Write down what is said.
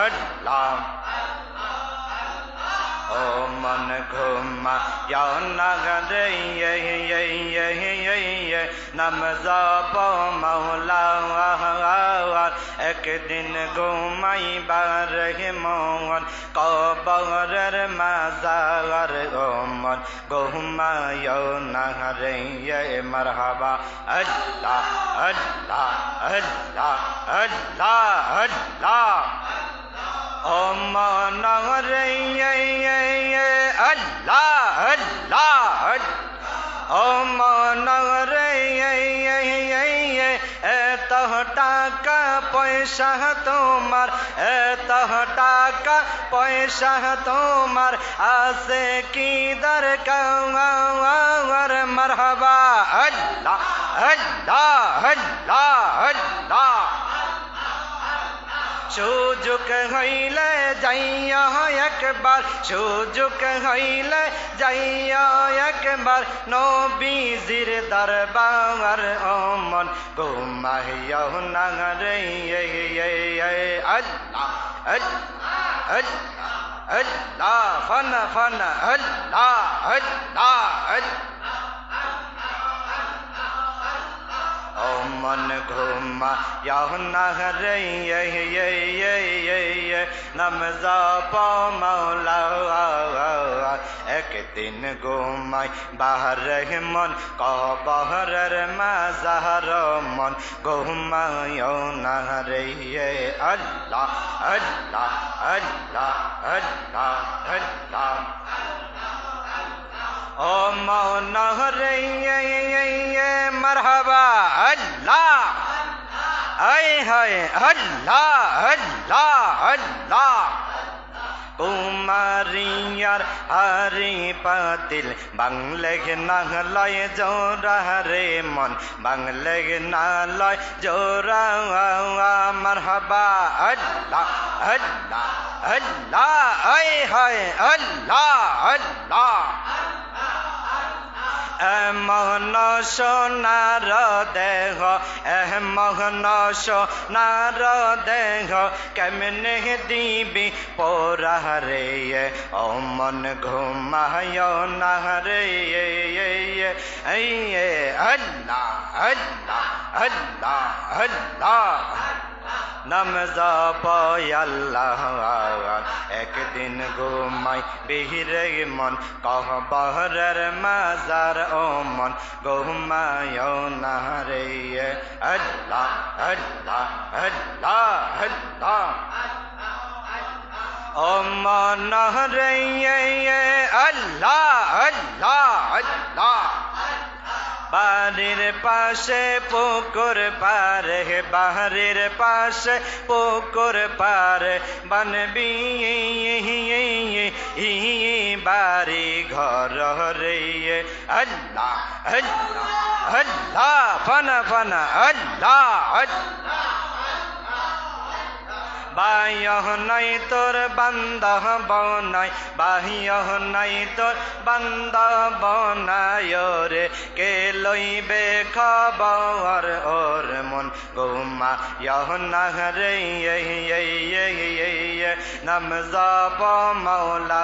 আল্লাহ ও মন ঘুমা নগরে নমজা মৌলা একদিন ঘুমাইবার মন কবরের মাজার মন ঘুমায় নগরে মরহবা আল্লাহ আল্লাহ আল্লাহ আল্লাহ আল্লাহ ও মনরে আল্লাহ আল্লাহ ও মনরে এত টাকা পয়সা তোমার এত টাকা পয়সা তোমার আছে কি দরকার মরহবা আল্লাহ আল্লাহ আল্লাহ আল্লাহ সুযোগ হইলে যাইয়া একবার, সুযোগ হইলে যাইয়া একবার নবীজির দরবার অমন। ঘুমাইয়া নাগরে আল্লাহ আল্লাহ আল্লাহ, ফন ফন, আল্লাহ আল্লাহ আল্লাহ। ও মন ঘুমা নহরে নমজা মৌলা একদিন ঘুমাই বাহার মন কবহরের মাজার মন ঘুমায় নহরে আল্লাহ আল্লাহ আল্লাহ আল্লাহ আল্লাহ ও মৌনহরে মরহবা আল্লাহ। আয় হায় আল্লাহ আল্লাহ আল্লাহ। কুমারিয়ার হারি পাতিল বাংলে নাহলয় জোরা রে মন বাংলে নালয় জোরা মরহবা আল্লাহ আল্লাহ আল্লাহ আয় হায় আল্লাহ আল্লাহ। মোহন সোনার দেহ এহ মোহন সোনার দেহ, কেমনে দিবি পোরা রে? ও মন ঘুমায় না রে। আল্লাহ আল্লাহ আল্লাহ আল্লাহ। নমজা পয়াল্লাহ একদিন ঘুমাই বিহিরে মন কহ বহরের মাজার ও মন। ঘুমায় না রে আল্লাহ আল্লাহ আল্লাহ আল্লাহ। ও মন রে আল্লাহ আল্লাহ আল্লাহ। বাড়ির পাশে পুকুর পারে বাড়ির পাশে পুকুর পার, বানবি বাড়ি ঘর রে। আল্লাহ আল্লাহ আল্লাহ, ফনা ফনা, আল্লাহ আল্লাহ। বাহ্য নাই তোর বান্ধব বনাই বাহ্য নাই তোর বান্ধব বনায় রে কে লইবে খবর ওর মন? গৌমা ইহ নহরে নাম যাব মৌলা